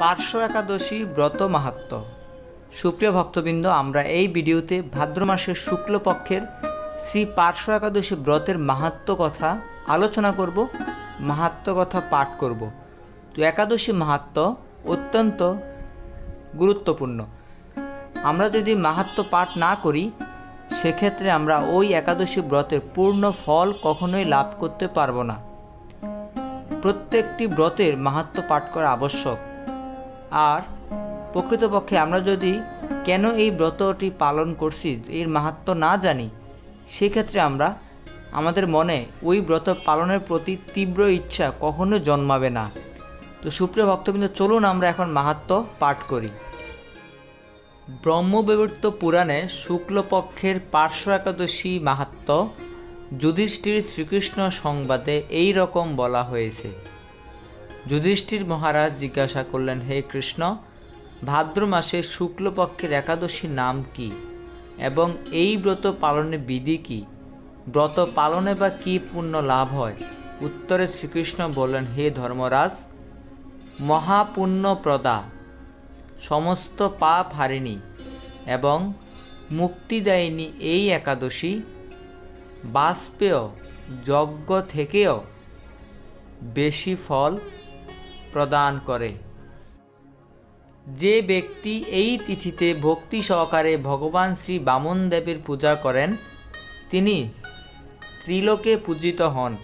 পার্শ্ব একাদশী ব্রত মাহাত্ম। সুপ্রিয় ভক্তবৃন্দ, আমরা এই ভিডিওতে ভাদ্র মাসের শুক্লপক্ষের শ্রী পার্শ্ব একাদশী ব্রতের মাহাত্ম কথা আলোচনা করব, মাহাত্ম কথা পাঠ করব। তো একাদশী মাহাত্ম অত্যন্ত গুরুত্বপূর্ণ। আমরা যদি মাহাত্ম পাঠ না করি, সেক্ষেত্রে আমরা ওই একাদশী ব্রতের পূর্ণ ফল কখনোই লাভ করতে পারব না। প্রত্যেকটি ব্রতের মাহাত্ম পাঠ করা আবশ্যক। আর প্রকৃতপক্ষে আমরা যদি কেন এই ব্রতটি পালন করছি, এর মাহাত্ম না জানি, সেক্ষেত্রে আমরা আমাদের মনে ওই ব্রত পালনের প্রতি তীব্র ইচ্ছা কখনো জন্মাবে না। তো সুপ্রিয় ভক্তবৃন্দ, চলুন আমরা এখন মাহাত্ম পাঠ করি। ব্রহ্মবিবর্ত পুরাণে শুক্লপক্ষের পার্শ্ব একাদশী মাহাত্ম যুধিষ্ঠির শ্রীকৃষ্ণ সংবাদে এই রকম বলা হয়েছে। যুধিষ্ঠির মহারাজ জিজ্ঞাসা করলেন, হে কৃষ্ণ, ভাদ্র মাসের শুক্লপক্ষের একাদশীর নাম কি? এবং এই ব্রত পালনের বিধি কি? ব্রত পালনে বা কি পুণ্য লাভ হয়? উত্তরে শ্রীকৃষ্ণ বললেন, হে ধর্মরাজ মহাপুণ্যপ্রদা সমস্ত পাপ হারিণী এবং মুক্তি দেয়নি এই একাদশী, বাষ্পেয় যজ্ঞ থেকেও বেশি ফল প্রদান করে। যে ব্যক্তি এই তিথিতে ভক্তি সহকারে ভগবান শ্রী বামন দেবের পূজা করেন, তিনি ত্রিলোকে পূজিত হন।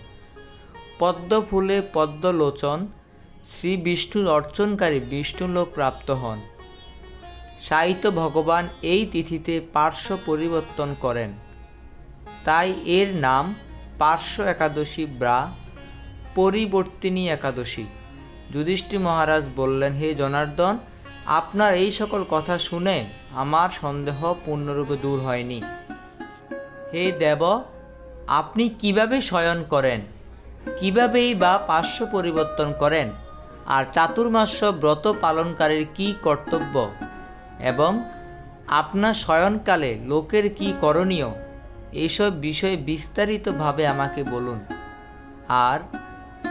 পদ্ম ফুলে পদ্মলোচন, শ্রী বিষ্ণুর অর্চনকারী বিষ্ণুলোক প্রাপ্ত হন। সাহিত্য ভগবান এই তিথিতে পার্শ্ব পরিবর্তন করেন। তাই এর নাম পার্শ্ব একাদশী বা পরিবর্তিনী একাদশী। যুধিষ্ঠির মহারাজ বললেন, হে জনার্দন, আপনার এই সকল কথা শুনে আমার সন্দেহ পূর্ণরূপে দূর হয়নি। হে দেব, আপনি কীভাবে শয়ন করেন? কিভাবেই বা পার্শ্ব পরিবর্তন করেন? আর চাতুর্মাস্য ব্রত পালনকারীর কি কর্তব্য? এবং আপনার শয়নকালে লোকের কি করণীয়? এইসব বিষয়ে বিস্তারিতভাবে আমাকে বলুন। আর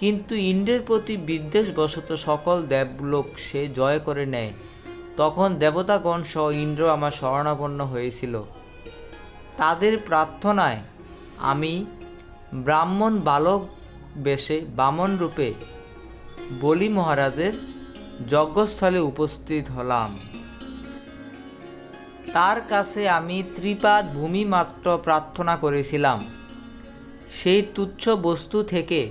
কিন্তু ইন্দ্রের প্রতি বিদ্বেষ বিদ্বেষবশত সকল দেবলোক সে জয় করে নেয়। তখন দেবতাগণ সহ ইন্দ্র আমার শরণাপন্ন হয়েছিল। তাদের প্রার্থনায় আমি ব্রাহ্মণ বালক বেশে বামন রূপে বলি মহারাজের যজ্ঞস্থলে উপস্থিত হলাম। তার কাছে আমি ত্রিপাদ ভূমি মাত্র প্রার্থনা করেছিলাম। সেই তুচ্ছ বস্তু থেকে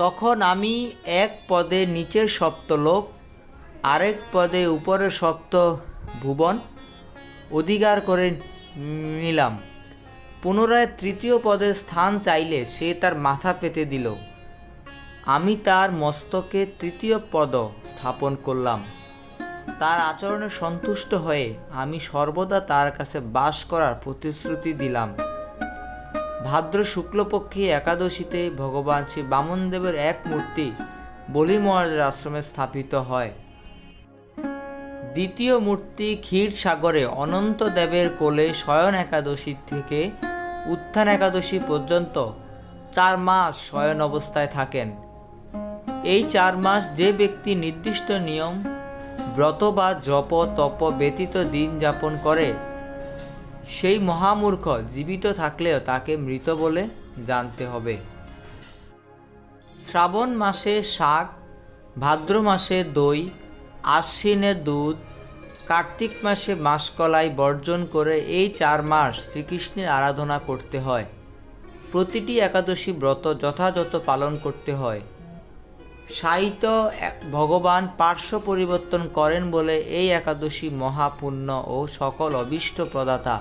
তখন আমি এক পদে নিচের সপ্তলোক, আরেক পদে উপরের সপ্ত ভুবন অধিকার করে নিলাম। পুনরায় তৃতীয় পদে স্থান চাইলে সে তার মাথা পেতে দিল। আমি তার মস্তকে তৃতীয় পদ স্থাপন করলাম। তার আচরণে সন্তুষ্ট হয়ে আমি সর্বদা তার কাছে বাস করার প্রতিশ্রুতি দিলাম। ভাদ্র শুক্লপক্ষী একাদশীতে ভগবান শ্রী বামনদেবের এক মূর্তি বলি মহারাজের আশ্রমে স্থাপিত হয়। দ্বিতীয় মূর্তি ক্ষীর সাগরে অনন্ত দেবের কোলে শয়ন একাদশী থেকে উত্থান একাদশী পর্যন্ত চার মাস শয়ন অবস্থায় থাকেন। এই চার মাস যে ব্যক্তি নির্দিষ্ট নিয়ম, ব্রত বা জপ তপ ব্যতীত দিন যাপন করে সেই মহামূর্খ জীবিত থাকলেও তাকে মৃত বলে জানতে হবে। শ্রাবণ মাসে শাক, ভাদ্র মাসে দই, আশ্বিনে দুধ, কার্তিক মাসে মাসকলাই বর্জন করে এই চার মাস শ্রীকৃষ্ণের আরাধনা করতে হয়। প্রতিটি একাদশী ব্রত যথাযথ পালন করতে হয়। সাহিত্য ভগবান পার্শ্ব পরিবর্তন করেন বলে এই একাদশী মহাপুণ্য ও সকল অবিষ্ট প্রদাতা।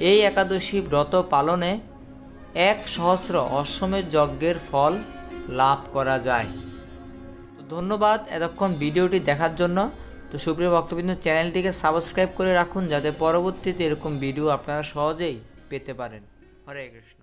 এই একাদশী ব্রত পালনে এক সহস্র অশ্বমের যজ্ঞের ফল লাভ করা যায়। তো ধন্যবাদ এতক্ষণ ভিডিওটি দেখার জন্য। তো সুপ্রিয় ভক্তবৃন্দ, চ্যানেলটিকে সাবস্ক্রাইব করে রাখুন যাতে পরবর্তীতে এরকম ভিডিও আপনারা সহজেই পেতে পারেন। হরে কৃষ্ণ।